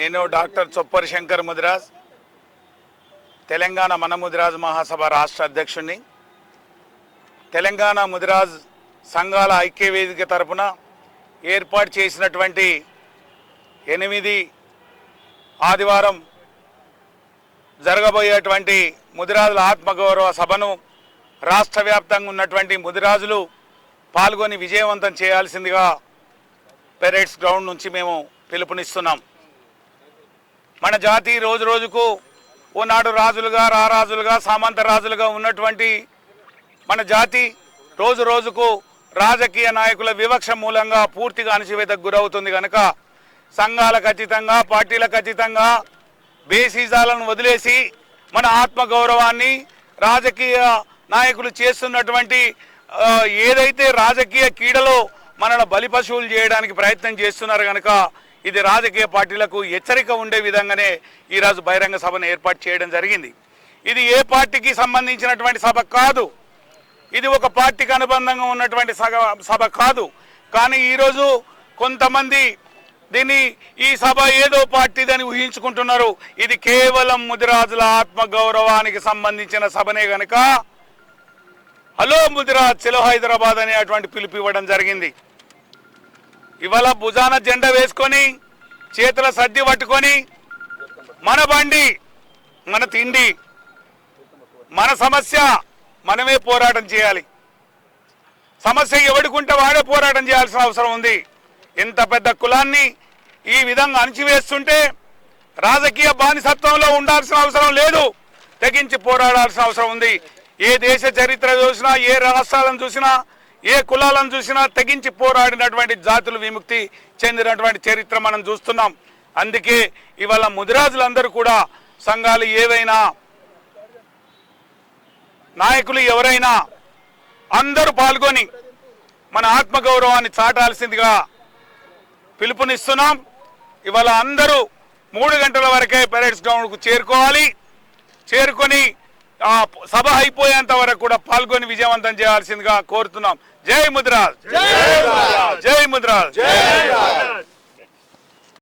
నేను డాక్టర్ చొప్పరి శంకర్ ముదిరాజ్ తెలంగాణ మన ముదిరాజ్ మహాసభ రాష్ట్ర అధ్యక్షుడిని తెలంగాణ ముదిరాజ్ సంఘాల ఐక్య వేదిక తరపున ఏర్పాటు చేసినటువంటి ఎనిమిది ఆదివారం జరగబోయేటువంటి ముదిరాజుల ఆత్మగౌరవ సభను రాష్ట్ర వ్యాప్తంగా ఉన్నటువంటి ముదిరాజులు పాల్గొని విజయవంతం చేయాల్సిందిగా పెరేడ్స్ గ్రౌండ్ నుంచి మేము పిలుపునిస్తున్నాం. మన జాతి రోజు రోజుకు ఓనాడు రాజులుగా రారాజులుగా సామంత రాజులుగా ఉన్నటువంటి మన జాతి రోజు రోజుకు రాజకీయ నాయకుల వివక్ష మూలంగా పూర్తిగా అణచివేతకు గురవుతుంది కనుక సంఘాలకు అతీతంగా పార్టీలకు అతీతంగా బేసీజాలను వదిలేసి మన ఆత్మగౌరవాన్ని రాజకీయ నాయకులు చేస్తున్నటువంటి ఏదైతే రాజకీయ కీడలో మనల్ని బలిపశువులు చేయడానికి ప్రయత్నం చేస్తున్నారు కనుక ఇది రాజకీయ పార్టీలకు హెచ్చరిక ఉండే విధంగానే ఈరోజు బహిరంగ సభను ఏర్పాటు చేయడం జరిగింది. ఇది ఏ పార్టీకి సంబంధించినటువంటి సభ కాదు. ఇది ఒక పార్టీకి అనుబంధంగా ఉన్నటువంటి సభ కాదు. కానీ ఈరోజు కొంతమంది దీన్ని ఈ సభ ఏదో పార్టీదని ఊహించుకుంటున్నారు. ఇది కేవలం ముదిరాజుల ఆత్మగౌరవానికి సంబంధించిన సభనే గనక హలో ముదిరాజ్ చెలో హైదరాబాద్ అనేటువంటి పిలుపు ఇవ్వడం జరిగింది. ఇవాళ భుజాన జెండా వేసుకొని చేతుల సర్ది పట్టుకొని మన బండి మన తిండి మన సమస్య మనమే పోరాటం చేయాలి. సమస్య ఎవడుకుంటే వాడే పోరాటం చేయాల్సిన అవసరం ఉంది. ఇంత పెద్ద కులాన్ని ఈ విధంగా అణిచివేస్తుంటే రాజకీయ బానిసత్వంలో ఉండాల్సిన అవసరం లేదు. తెగించి పోరాడాల్సిన అవసరం ఉంది. ఏ దేశ చరిత్ర చూసినా ఏ రాష్ట్రాలను చూసినా ఏ కులాలను చూసినా తెగించి పోరాడినటువంటి జాతులు విముక్తి చెందినటువంటి చరిత్ర మనం చూస్తున్నాం. అందుకే ఇవాళ ముదిరాజులందరూ కూడా సంఘాలు ఏవైనా నాయకులు ఎవరైనా అందరూ పాల్గొని మన ఆత్మగౌరవాన్ని చాటాల్సిందిగా పిలుపునిస్తున్నాం. ఇవాళ అందరూ మూడు గంటల వరకే పెరేడ్స్ గ్రౌండ్కు చేరుకోవాలి. చేరుకొని సభ అయిపోయేంత వరకు కూడా పాల్గొని విజయవంతం చేయాల్సిందిగా కోరుతున్నాం. జై ముద్రాజ్ జై ముద్రాజ్